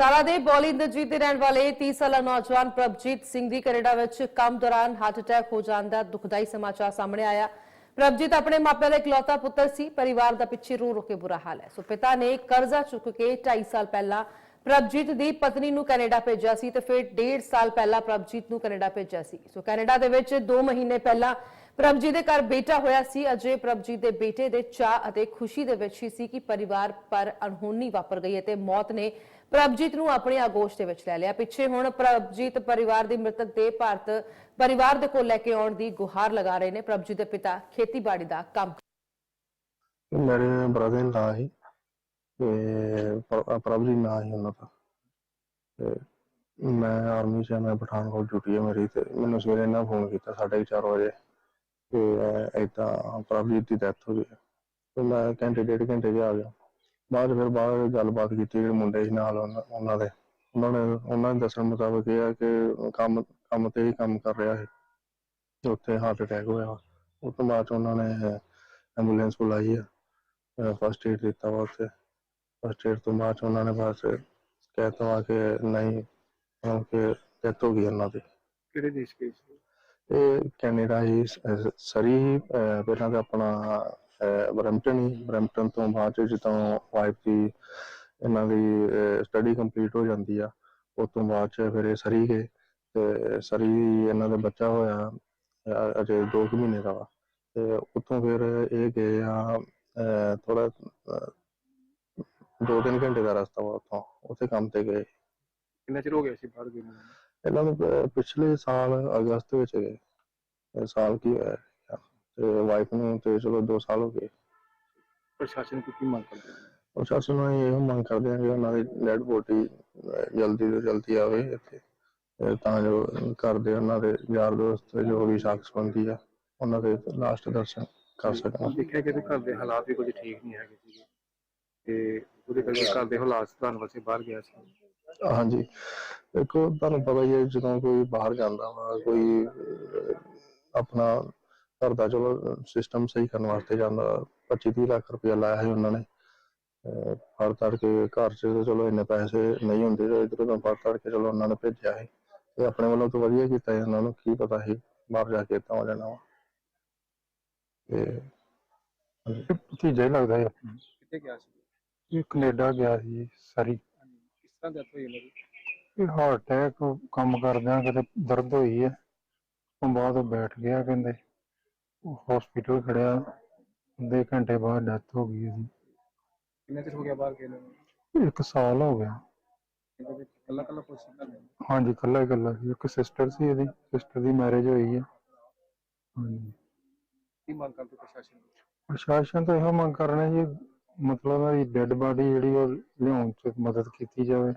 ਬਟਾਲਾ ਦੇ ਬੌਲੀ ਇੰਦਰਜੀਤ ਦੇ ਰਹਿਣ ਵਾਲੇ 30 ਸਾਲਾ ਨੌਜਵਾਨ ਪ੍ਰਭਜੀਤ ਸਿੰਘ ਦੀ ਕੈਨੇਡਾ ਵਿੱਚ ਕੰਮ ਦੌਰਾਨ ਹਾਰਟ ਅਟੈਕ ਹੋ ਜਾਣ ਦਾ ਦੁਖਦਾਈ ਸਮਾਚਾਰ ਸਾਹਮਣੇ ਆਇਆ। ਪ੍ਰਭਜੀਤ ਆਪਣੇ ਮਾਪਿਆਂ ਦਾ ਇਕਲੌਤਾ ਪੁੱਤਰ ਸੀ। ਪਰਿਵਾਰ ਦਾ ਪਿੱਛੇ ਰੋ ਰੋ ਕੇ ਬੁਰਾ ਹਾਲ ਹੈ। ਸੋ ਪਿਤਾ ਨੇ ਕਰਜ਼ਾ ਚੁੱਕ ਕੇ 2.5 ਸਾਲ ਪਹਿਲਾਂ ਪ੍ਰਭਜੀਤ ਦੀ ਪਤਨੀ ਨੂੰ ਕੈਨੇਡਾ ਭੇਜਿਆ ਸੀ ਤੇ ਫਿਰ 1.5 ਸਾਲ ਪਹਿਲਾਂ ਪ੍ਰਭਜੀਤ ਨੂੰ ਕੈਨੇਡਾ ਭੇਜਿਆ ਸੀ। ਸੋ ਕੈਨੇਡਾ ਦੇ ਵਿੱਚ 2 ਮਹੀਨੇ ਪਹਿਲਾਂ ਪ੍ਰਭਜੀਤ ਦੇ ਘਰ ਬੇਟਾ ਹੋਇਆ ਸੀ। ਅਜੇ ਪ੍ਰਭਜੀਤ ਦੇ ਬੇਟੇ ਦੇ ਚਾਹ ਅਤੇ ਖੁਸ਼ੀ ਦੇ ਵਿੱਚ ਹੀ ਸੀ ਕਿ ਪਰਿਵਾਰ ਪਰ ਅਣਹੋਣੀ ਵਾਪਰ ਗਈ ਅਤੇ ਮੌਤ ਨੇ ਪ੍ਰਭਜੀਤ ਨੂੰ ਆਪਣੀ ਆਗੋਸ਼ ਦੇ ਵਿੱਚ ਲੈ ਲਿਆ। ਪਿੱਛੇ ਹੁਣ ਪ੍ਰਭਜੀਤ ਪਰਿਵਾਰ ਦੀ ਮ੍ਰਿਤਕ ਦੇ ਭਾਰਤ ਪਰਿਵਾਰ ਦੇ ਕੋਲ ਲੈ ਕੇ ਆਉਣ ਦੀ ਗੁਹਾਰ ਲਗਾ ਰਹੇ ਨੇ। ਪ੍ਰਭਜੀਤ ਦੇ ਪਿਤਾ ਖੇਤੀਬਾੜੀ ਦਾ ਕੰਮ ਮੇਰੇ ਬ੍ਰਦਰ ਨਾਂ ਸੀ ਤੇ ਪ੍ਰ- ਪ੍ਰਭਜੀਤ ਨਾਂ ਸੀ ਉਹਨਾਂ ਦਾ। ਤੇ ਮੈਂ ਆਰਮੀ 'ਚ ਆ, ਮੈਂ ਪਠਾਨਕੋਟ ਡਿਊਟੀ ਹੈ ਮੇਰੀ ਤੇ ਮੈਨੂੰ ਸਵੇਰੇ ਇਹਨਾਂ ਫੋਨ ਕੀਤਾ 4:30 ਵਜੇ। ਤੇ ਏਦਾਂ ਪ੍ਰਭਜੀਤ ਦੀ ਡੈਥ ਹੋ ਗਈ। ਤੇ ਮੈਂ ਘੰਟੇ, ਡੇਢ ਘੰਟੇ 'ਚ ਆ ਗਿਆ। ਬਾਅਦ 'ਚ ਫਿਰ ਬਾਅਦ ਗੱਲਬਾਤ ਕੀਤੀ ਜਿਹੜੇ ਮੁੰਡੇ ਸੀ ਨਾਲ ਉਹਨਾਂ ਉਹਨਾਂ ਦੇ। ਉਹਨਾਂ ਨੇ, ਉਹਨਾਂ ਦੇ ਦੱਸਣ ਮੁਤਾਬਕ ਇਹ ਆ ਕਿ ਕੰਮ ਕੰਮ ਤੇ ਹੀ ਕੰਮ ਕਰ ਰਿਹਾ ਸੀ। ਤੇ ਉੱਥੇ ਹਾਰਟ ਅਟੈਕ ਹੋਇਆ। ਉਸ ਤੋਂ ਬਾਅਦ 'ਚ ਉਹਨਾਂ ਨੇ ਐਂਬੂਲੈਂਸ ਬੁਲਾਈ ਆ। ਫਸਟ ਏਡ ਦਿੱਤਾ ਵਾ ਉੱਥੇ। ਫਸਟ ਏਡ ਤੋਂ ਬਾਅਦ 'ਚ ਉਹਨਾਂ ਨੇ ਬਸ ਕਹਿਤਾ ਵਾ ਕਿ ਨਹੀਂ, ਹੁਣ ਕਿ ਡੈਥ ਹੋ ਗਈ ਉਹਨਾਂ ਦੀ। ਕਿਹੜੇ ਦੇਸ਼ ਗਏ ਸੀ? ਇਹ ਕੈਨੇਡਾ ਹੀ ਸਰੀ ਪਹਿਲਾਂ ਤਾਂ ਆਪਣਾ ਬਰੈਂਪਟਨ ਹੀ, ਬਰੈਂਪਟਨ ਤੋਂ ਬਾਅਦ ਜਦੋਂ ਵਾਈਫ ਦੀ ਇਹਨਾਂ ਦੀ ਸਟੱਡੀ ਕੰਪਲੀਟ ਹੋ ਜਾਂਦੀ ਆ, ਉਸ ਤੋਂ ਬਾਅਦ 'ਚ ਫਿਰ ਇਹ ਸਰੀ ਗਏ, ਤੇ ਸਰੀ ਇਹਨਾਂ ਦਾ ਬੱਚਾ ਹੋਇਆ ਅਜੇ 2 ਮਹੀਨੇ ਦਾ ਵਾ, ਤੇ ਉੱਥੋਂ ਫਿਰ ਇਹ ਗਏ ਆ ਥੋੜਾ ਦੋ ਤਿੰਨ ਘੰਟੇ ਦਾ ਰਸਤਾ ਵਾ ਉੱਥੋਂ, ਉੱਥੇ ਕੰਮ ਤੇ ਗਏ। ਕਿੰਨਾ ਚਿਰ ਹੋ ਗਿਆ ਸੀ ਬਾਹਰ ਗਏ ਨੂੰ? ਇਹਨਾਂ ਨੂੰ ਪ- ਪਿਛਲੇ ਸਾਲ ਅਗਸਤ ਵਿੱਚ ਗਏ। ਇਹ ਸਾਲ ਕੀ ਹੋਇਆ? ਹੈ। ਤੇ ਵਾਈਫ ਨੂੰ ਤੇ ਚਲੋ 2 ਸਾਲ ਹੋ ਗਏ। ਪ੍ਰਸ਼ਾਸਨ ਕੀ ਮੰਗ ਕਰਦੇ ਨੇ ਪ੍ਰਸ਼ਾਸਨ ਨੂੰ ਇਹ ਮੰਗ ਕਰਦੇ ਆ ਕਿ ਉਹਨਾਂ ਦੀ ਡੈਡ ਬੋਡੀ ਜਲਦੀ ਤੋਂ ਜਲਦੀ ਆਵੇ ਇੱਥੇ। ਤੇ ਤਾਂ ਜੋ ਘਰ ਦੇ ਉਹਨਾਂ ਦੇ ਯਾਰ ਦੋਸਤ ਜੋ ਵੀ ਸ਼ਖਸ ਬੰਦੀ ਆ ਉਹਨਾਂ ਦੇ ਲਾਸਟ ਦਰਸ਼ਨ ਕਰ ਸਕਣ। ਦੇਖਿਆ ਕਿ ਇਹਦੇ ਘਰ ਦੇ ਹਾਲਾਤ ਵੀ ਕੁਝ ਠੀਕ ਨਹੀਂ ਹੈਗੇ ਸੀਗੇ। ਤੇ ਉਹਦੇ ਕਰਕੇ ਘਰ ਦੇ ਹਾਲਾਤ ਸੁਧਾਰਨ ਵਾਸਤੇ ਬਾਹਰ ਗਿਆ ਸੀ। ਹਾਂਜੀ। ਦੇਖੋ ਤੁਹਾਨੂੰ ਪਤਾ ਹੀ ਹੈ ਜਦੋਂ ਕੋਈ ਬਾਹਰ ਜਾਂਦਾ ਵਾ ਕੋਈ ਆਪਣਾ ਘਰ ਦਾ ਚਲੋ ਸਿਸਟਮ ਸਹੀ ਕਰਨ ਵਾਸਤੇ ਜਾਂਦਾ 25 30 ਲੱਖ ਰੁਪਇਆ ਲਾਇਆ ਸੀ ਉਹਨਾਂ ਨੇ। ਫੜ ਤੜ ਕੇ ਘਰ 'ਚ ਚਲੋ ਇੰਨੇ ਪੈਸੇ ਨਹੀਂ ਹੁੰਦੇ ਤੇ ਇਧਰੋਂ ਤਾਂ ਫੜ ਤੜ ਕੇ ਚਲੋ ਉਹਨਾਂ ਨੇ ਭੇਜਿਆ ਸੀ। ਤੇ ਆਪਣੇ ਵੱਲੋਂ ਤਾਂ ਵਧੀਆ ਕੀਤਾ ਸੀ ਉਹਨਾਂ ਨੂੰ ਕੀ ਪਤਾ ਸੀ ਬਾਹਰ ਜਾ ਕੇ ਤਾਂ ਹੋ ਜਾਣਾ ਵਾ। ਤੇ ਭਤੀਜਾ ਹੀ ਲੱਗਦਾ ਹੈ ਕਿੱਥੇ ਗਿਆ ਸੀ? ਇਹ ਕੈਨੇਡਾ ਗਿਆ ਸੀ ਸਰੀ। ਕਿਸ ਤਰ੍ਹਾਂ ਡੈਥ ਹੋਈ ਇਹਨਾਂ ਦੀ? ਇਹ ਹਾਰਟ ਅਟੈਕ ਕੰਮ ਕਰਦਿਆਂ ਕਿਤੇ ਦਰਦ ਹੋਈ ਹੈ ਤੋਂ ਬਾਅਦ ਉਹ ਬੈਠ ਗਿਆ ਕਹਿੰਦੇ ਹਸਪੀਟਲ ਖੜਿਆ ਅੱਧੇ ਘੰਟੇ ਬਾਅਦ ਡੈਥ ਹੋ ਗਈ ਇਹਦੀ ਕਿੰਨਾ ਚਿਰ ਹੋ ਗਿਆ ਬਾਹਰ ਗਏ ਨੂੰ? ਇੱਕ ਸਾਲ ਹੋ ਗਿਆ। ਕੱਲਾ ਕੱਲਾ ਕੁਛ ਕਰਨਾ ਹਾਂਜੀ ਇਕੱਲਾ ਹੀ ਇਕੱਲਾ ਸੀ ਇੱਕ ਸਿਸਟਰ ਸੀ ਇਹਦੀ ਸਿਸਟਰ ਦੀ ਮੈਰਿਜ ਹੋਈ ਹੈ। ਹਾਂਜੀ। ਕੀ ਮੰਗ ਕਰਦੇ ਪ੍ਰਸ਼ਾਸਨ ਨੂੰ? ਪ੍ਰਸ਼ਾਸਨ ਤੋਂ ਇਹੋ ਮੰਗ ਕਰ ਰਹੇ ਜੀ ਮਤਲਬ ਇਹਦੀ ਡੈੱਡ ਬਾਡੀ ਜਿਹੜੀ ਉਹ ਲਿਆਉਣ ਚ ਮਦਦ ਕੀਤੀ ਜਾਵੇ।